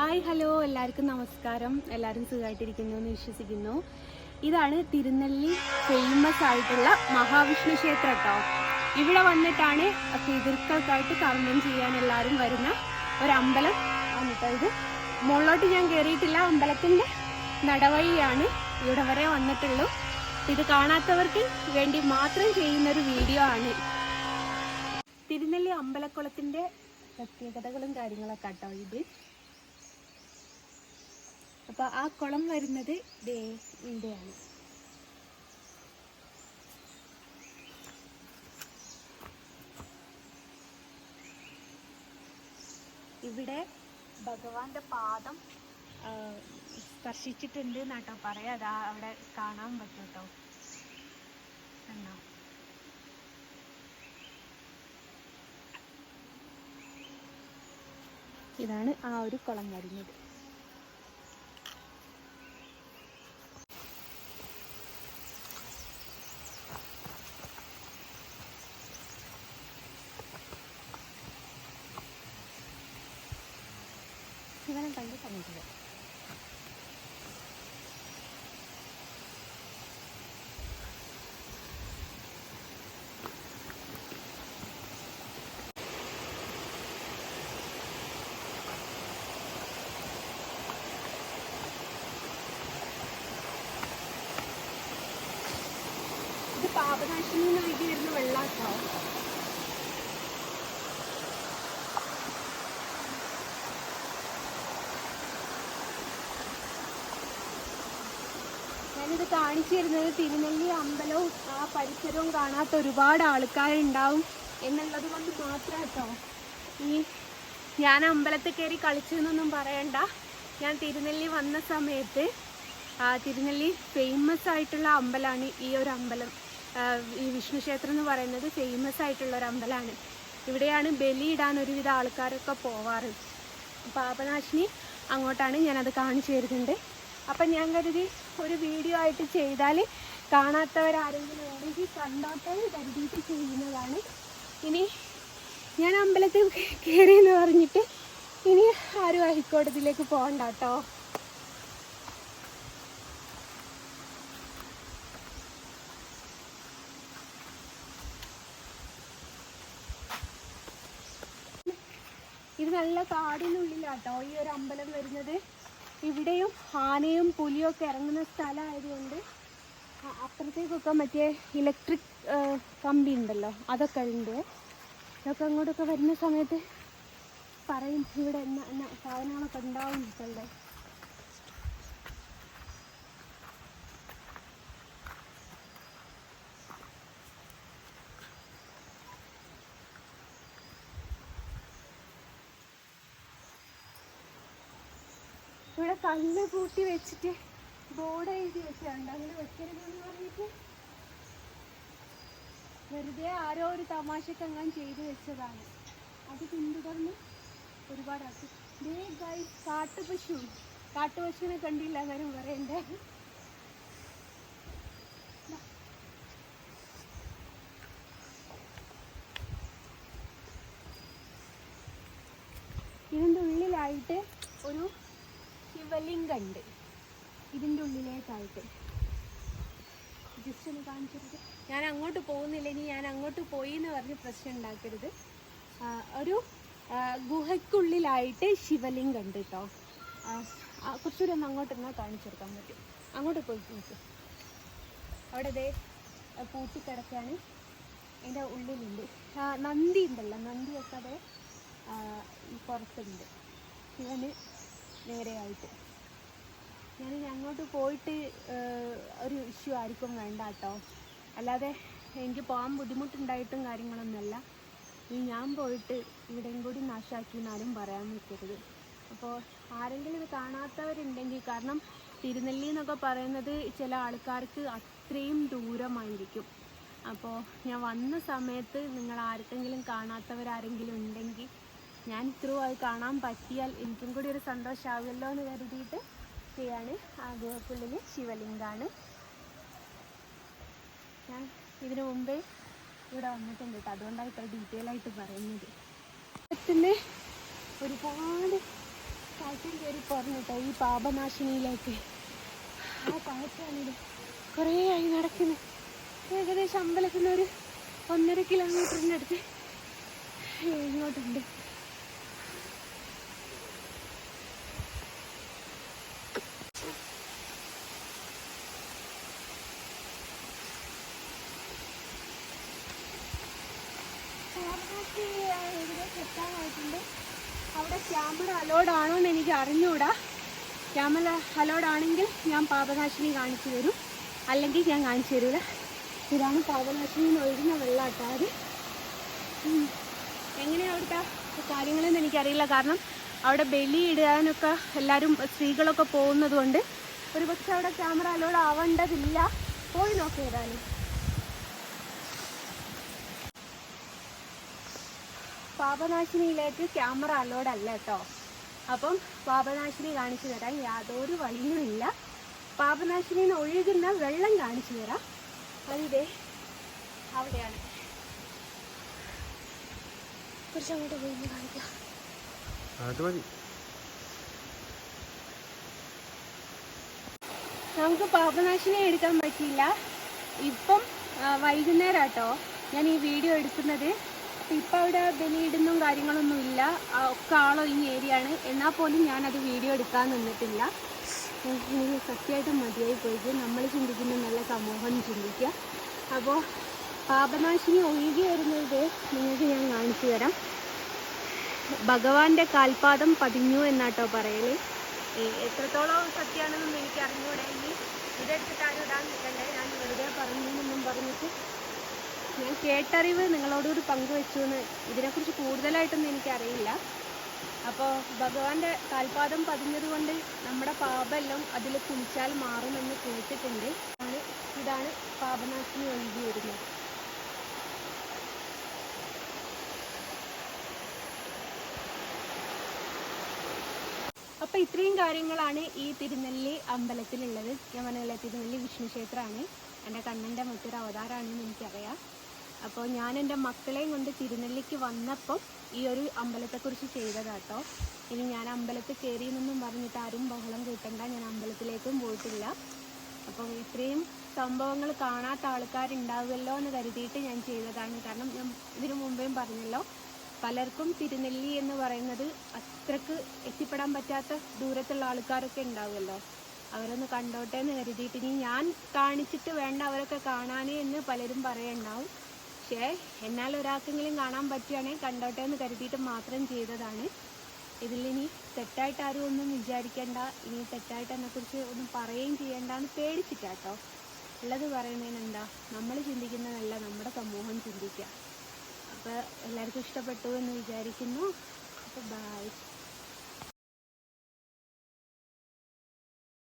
Hi hello. എല്ലാവർക്കും നമസ്കാരം. എല്ലാവരും സുഖമായിട്ടിരിക്കുന്നു എന്ന് വിശ്വസിക്കുന്നു. ഇതാണ് തിരുനെല്ലി ഫേമസ് ആയിട്ടുള്ള മഹാവിഷ്ണു ക്ഷേത്രം കേട്ടോ ഇവിടെ വന്നിട്ടാണ് പിതൃക്കൾക്കായിട്ട് കർമ്മം ചെയ്യാൻ എല്ലാവരും വരുന്ന ഒരു അമ്പലം ഇത് മുകളിലോട്ട് ഞാൻ കയറിയിട്ടില്ല അമ്പലത്തിന്റെ നടവഴിയാണ് ഇവിടെ വരെ വന്നിട്ടുള്ളൂ. ഇത് കാണാത്തവർക്ക് വേണ്ടി മാത്രം ചെയ്യുന്നൊരു വീഡിയോ ആണ്. തിരുനെല്ലി അമ്പലക്കുളത്തിന്റെ പ്രത്യേകതകളും കാര്യങ്ങളൊക്കെ കേട്ടോ ഇത്. അപ്പൊ ആ കുളം വരുന്നത് ദേ ഇവിടെ ഭഗവാന്റെ പാദം സ്പർശിച്ചിട്ടുണ്ട് എന്നാട്ടോ പറയാ. അതാ അവിടെ കാണാൻ പറ്റും കേട്ടോ കണ്ടോ? ഇതാണ് ആ ഒരു കുളം വരുന്നത്. ഇവനെ കണ്ട് ഇത് പാപനാശിനി ഒഴുകി വരുന്ന വെള്ളാട്ടോ. ഞാനിത് കാണിച്ചു തരുന്നത് തിരുനെല്ലി അമ്പലവും ആ പരിസരവും കാണാത്ത ഒരുപാട് ആൾക്കാരുണ്ടാവും എന്നുള്ളത് കൊണ്ട് മാത്രം കേട്ടോ. ഈ ഞാൻ അമ്പലത്തിൽ കയറി കളിച്ചു എന്നൊന്നും പറയണ്ട. ഞാൻ തിരുനെല്ലി വന്ന സമയത്ത് തിരുനെല്ലി ഫേമസ് ആയിട്ടുള്ള അമ്പലമാണ് ഈ ഒരു അമ്പലം. ഈ വിഷ്ണു ക്ഷേത്രം എന്ന് പറയുന്നത് ഫേമസ് ആയിട്ടുള്ള ഒരു അമ്പലമാണ് ഇവിടെയാണ് ബലിയിടാൻ ഒരുവിധ ആൾക്കാരൊക്കെ പോവാറ്. പാപനാശിനി അങ്ങോട്ടാണ് ഞാനത് കാണിച്ചു തരുന്നുണ്ട് അപ്പം ഞാൻ കരുതി ഒരു വീഡിയോ ആയിട്ട് ചെയ്താൽ കാണാത്തവരാരെങ്കിലും ഉണ്ടെങ്കിൽ കണ്ടോട്ടെ കരുതിയിട്ട് ചെയ്യുന്നതാണ്. ഇനി ഞാൻ അമ്പലത്തിൽ കയറി എന്ന് പറഞ്ഞിട്ട് ഇനി ആരും ഹൈക്കോടതിയിലേക്ക് പോകണ്ട കേട്ടോ ഇത് നല്ല കാടിനുള്ളിലാട്ടോ ഈ ഒരു അമ്പലം വരുന്നത്. ഇവിടെയും ആനയും പുലിയും ഒക്കെ ഇറങ്ങുന്ന സ്ഥലമായതുകൊണ്ട് അപ്പുറത്തേക്കൊക്കെ മറ്റേ ഇലക്ട്രിക് കമ്പി ഉണ്ടല്ലോ അതൊക്കെ ഉണ്ട്. ഇതൊക്കെ അങ്ങോട്ടൊക്കെ വരുന്ന സമയത്ത് പറയും ഇവിടെ സാധനങ്ങളൊക്കെ ഉണ്ടാവും എന്നൊക്കെ ഇവിടെ കല്ല് കൂട്ടി വെച്ചിട്ട് ബോർഡ് എഴുതി വെച്ചിട്ടുണ്ട് അങ്ങനെ വെക്കരുതെന്ന് പറഞ്ഞിട്ട് വെറുതെ ആരോ ഒരു തമാശക്ക് അങ്ങനെ ചെയ്തു വെച്ചതാണ്. അത് പിന്തുടർന്ന് ഒരുപാട് ആക്കി. ദേ കാട്ടുപശു. കാട്ടുപശുവിനെ കണ്ടില്ല എന്നാലും പറയണ്ടേ? ഇതിന്റെ ഉള്ളിലായിട്ട് ഒരു ശിവലിംഗം ഉണ്ട് ഇതിന്റെ ഉള്ളിലേക്കായിട്ട് ജസ്റ്റ് ഒന്ന് കാണിച്ചിട്ട്. ഞാൻ അങ്ങോട്ട് പോകുന്നില്ല ഇനി ഞാൻ അങ്ങോട്ട് പോയി എന്ന് പറഞ്ഞ് പ്രശ്നം ഉണ്ടാക്കരുത്. ഒരു ഗുഹയ്ക്കുള്ളിലായിട്ട് ശിവലിംഗം ഉണ്ട് കേട്ടോ കുറച്ചുകൂടി അങ്ങോട്ട് എന്നാൽ കാണിച്ചെടുക്കാൻ പറ്റും. അങ്ങോട്ട് പോയി നോക്ക്. അവിടെ ദേ പൂട്ടിക്കിടക്കാണ്. അതിന്റെ ഉള്ളിലുണ്ട്. നന്ദി ഉണ്ടല്ലോ നന്ദി ഒക്കെ അതെ പുറത്തുണ്ട്. ശിവന് നേരെയായിട്ട് ഞാൻ അങ്ങോട്ട് പോയിട്ട് ഒരു ഇഷ്യൂ ആയിരിക്കും വേണ്ട കേട്ടോ അല്ലാതെ എനിക്ക് പോകാൻ ബുദ്ധിമുട്ടുണ്ടായിട്ടും കാര്യങ്ങളൊന്നുമല്ല. ഇനി ഞാൻ പോയിട്ട് ഇവിടെയും കൂടി നാശാക്കി എന്നാലും പറയാൻ നിൽക്കരുത്. അപ്പോൾ ആരെങ്കിലും ഇത് കാണാത്തവരുണ്ടെങ്കിൽ കാരണം തിരുനെല്ലി എന്നൊക്കെ പറയുന്നത് ചില ആൾക്കാർക്ക് അത്രയും ദൂരമായിരിക്കും. അപ്പോൾ ഞാൻ വന്ന സമയത്ത് നിങ്ങൾ ആർക്കെങ്കിലും കാണാത്തവരാരെങ്കിലും ഉണ്ടെങ്കിൽ ഞാൻ ത്രൂ ആയി കാണാൻ പറ്റിയാൽ എനിക്കും കൂടി ഒരു സന്തോഷമാകുമല്ലോ എന്ന് കരുതിയിട്ട് ചെയ്യാണ്. ആ ഗുഹക്കുള്ളിൽ ശിവലിംഗാണ്. ഞാൻ ഇതിനു മുമ്പേ ഇവിടെ വന്നിട്ടുണ്ട് കേട്ടോ. അതുകൊണ്ടാണ് ഇത്ര ഡീറ്റെയിൽ ആയിട്ട് പറയുന്നത്. പിന്നെ ഒരുപാട് കാറ്റും കയറി പറഞ്ഞിട്ടോ ഈ പാപനാശിനിയിലേക്ക്. ആ കാഴ്ചയാണിത് കുറേ ആയി നടക്കുന്നത് ഏകദേശം അമ്പലത്തിൽ ഒരു ഒന്നര കിലോമീറ്ററിന്റെ അടുത്ത് ഇങ്ങോട്ടുണ്ട് പാപനാശി ഏകദേശം എത്താനായിട്ടുണ്ട് അവിടെ ക്യാമറ അലോഡ് ആണോ എന്ന് എനിക്ക് അറിഞ്ഞുകൂടാ ക്യാമറ അലോഡ് ആണെങ്കിൽ ഞാൻ പാപനാശിനി കാണിച്ചു തരും. അല്ലെങ്കിൽ ഞാൻ കാണിച്ചു തരില്ല ഇതാണ് പാപനാശിനി ഒഴുകുന്ന വെള്ളാട്ടാറ് എങ്ങനെയാണ് അവിടുത്തെ കാര്യങ്ങളെന്ന് എനിക്കറിയില്ല. കാരണം അവിടെ ബലി ഇടാനൊക്കെ എല്ലാവരും സ്ത്രീകളൊക്കെ പോകുന്നത് കൊണ്ട് ഒരു പക്ഷെ അവിടെ ക്യാമറ അലോഡ് ആവേണ്ടതില്ല. പോയി നോക്കി ഏതായാലും. പാപനാശിനിയിലേക്ക് ക്യാമറ അലോഡ് അല്ല കേട്ടോ. അപ്പം പാപനാശിനി കാണിച്ചു തരാൻ യാതൊരു വഴിയുമില്ല പാപനാശിനിയിൽ നിന്ന് ഒഴുകുന്ന വെള്ളം കാണിച്ചു തരാം. അതിതേ അവിടെയാണ്. കുറച്ച് അങ്ങോട്ട് പോയി കാണിക്കാം. അത് മതി. നമുക്ക് പാപനാശിനി എടുക്കാൻ പറ്റിയില്ല. ഇപ്പം വൈകുന്നേരം കേട്ടോ ഞാൻ ഈ വീഡിയോ എടുക്കുന്നത് അപ്പം ഇപ്പം അവിടെ ബലിയിടുന്നും കാര്യങ്ങളൊന്നും ഇല്ല. ഒക്കെ ആളൊഴിഞ്ഞ ഏരിയ ആണ് എന്നാൽ പോലും ഞാനത് വീഡിയോ എടുക്കാൻ നിന്നിട്ടില്ല. എനിക്ക് സത്യമായിട്ടും മതിയായി പോയിട്ട് നമ്മൾ ചിന്തിക്കുന്ന നല്ല സമൂഹം ചിന്തിക്കുക. അപ്പോൾ പാപനാശിനി ഒഴുകി വരുന്നത് നിങ്ങൾക്ക് ഞാൻ കാണിച്ചു തരാം. ഭഗവാന്റെ കാൽപാദം പതിഞ്ഞു എന്നാട്ടോ പറയൽ. എത്രത്തോളം സത്യമാണെന്നൊന്നും എനിക്ക് അറിഞ്ഞൂടെ ഇനി. ഇതെടുത്തിട്ട് ആരും ഇടാൻ നിൽക്കണ്ടേ. ഞാൻ വെറുതെ പറഞ്ഞു എന്നും പറഞ്ഞിട്ട് ഞാൻ കേട്ടറിവ് നിങ്ങളോടുകൂടി പങ്കുവെച്ചു എന്ന് ഇതിനെക്കുറിച്ച് കൂടുതലായിട്ടൊന്നും എനിക്കറിയില്ല. അപ്പോൾ ഭഗവാന്റെ കാൽപാദം പതിഞ്ഞതുകൊണ്ട് നമ്മുടെ പാപമെല്ലാം അതിൽ കുളിച്ചാൽ മാറുമെന്ന് കേട്ടിട്ടുണ്ട്. ഇതാണ് പാപനാശിനി ഒഴുകി വരുന്നത്. അപ്പോൾ ഇത്രയും കാര്യങ്ങളാണ് ഈ തിരുനെല്ലി അമ്പലത്തിലുള്ളത്. ഞാൻ പറഞ്ഞില്ല തിരുനെല്ലി വിഷ്ണു ക്ഷേത്രമാണ് എന്റെ കണ്ണന്റെ മറ്റൊരു അവതാരമാണെന്ന് എനിക്കറിയാം. അപ്പോൾ ഞാൻ എന്റെ മക്കളെയും കൊണ്ട് തിരുനെല്ലിക്ക് വന്നപ്പം ഈ ഒരു അമ്പലത്തെക്കുറിച്ച് ചെയ്തതാട്ടോ. ഇനി ഞാൻ അമ്പലത്തിൽ കയറി എന്നൊന്നും പറഞ്ഞിട്ട് ആരും ബഹളം കൂട്ടണ്ട. ഞാൻ അമ്പലത്തിലേക്കും പോയിട്ടില്ല. അപ്പോൾ ഇത്രയും സംഭവങ്ങൾ കാണാത്ത ആൾക്കാരുണ്ടാവുമല്ലോ എന്ന് കരുതിയിട്ട് ഞാൻ ചെയ്തതാണ്. കാരണം ഞാൻ ഇതിനു മുമ്പേയും പറഞ്ഞല്ലോ പലർക്കും തിരുനെല്ലി എന്ന് പറയുന്നത് അത്രയ്ക്ക് എത്തിപ്പെടാൻ പറ്റാത്ത ദൂരത്തുള്ള ആൾക്കാരൊക്കെ ഉണ്ടാവുമല്ലോ. അവരൊന്ന് കണ്ടോട്ടെ എന്ന് കരുതിയിട്ട് ഇനി ഞാൻ കാണിച്ചിട്ട് വേണ്ട അവരൊക്കെ കാണാനേ എന്ന് പലരും പറയുണ്ടാവും. പക്ഷേ എന്നാൽ ഒരാൾക്കെങ്കിലും കാണാൻ പറ്റുകയാണെങ്കിൽ കണ്ടോട്ടെ എന്ന് കരുതിയിട്ട് മാത്രം ചെയ്തതാണ്. ഇതിലിനി തെറ്റായിട്ട് ആരും ഒന്നും വിചാരിക്കേണ്ട. ഇനി തെറ്റായിട്ട് എന്നെക്കുറിച്ച് ഒന്നും പറയുകയും ചെയ്യേണ്ട എന്ന് പേടിച്ചിട്ടാട്ടോ. ഉള്ളത് പറയുന്നതിന് എന്താ നമ്മൾ ചിന്തിക്കുന്നതല്ല നമ്മുടെ സമൂഹം ചിന്തിക്കുക. അപ്പോൾ എല്ലാവർക്കും ഇഷ്ടപ്പെട്ടു എന്ന് വിചാരിക്കുന്നു.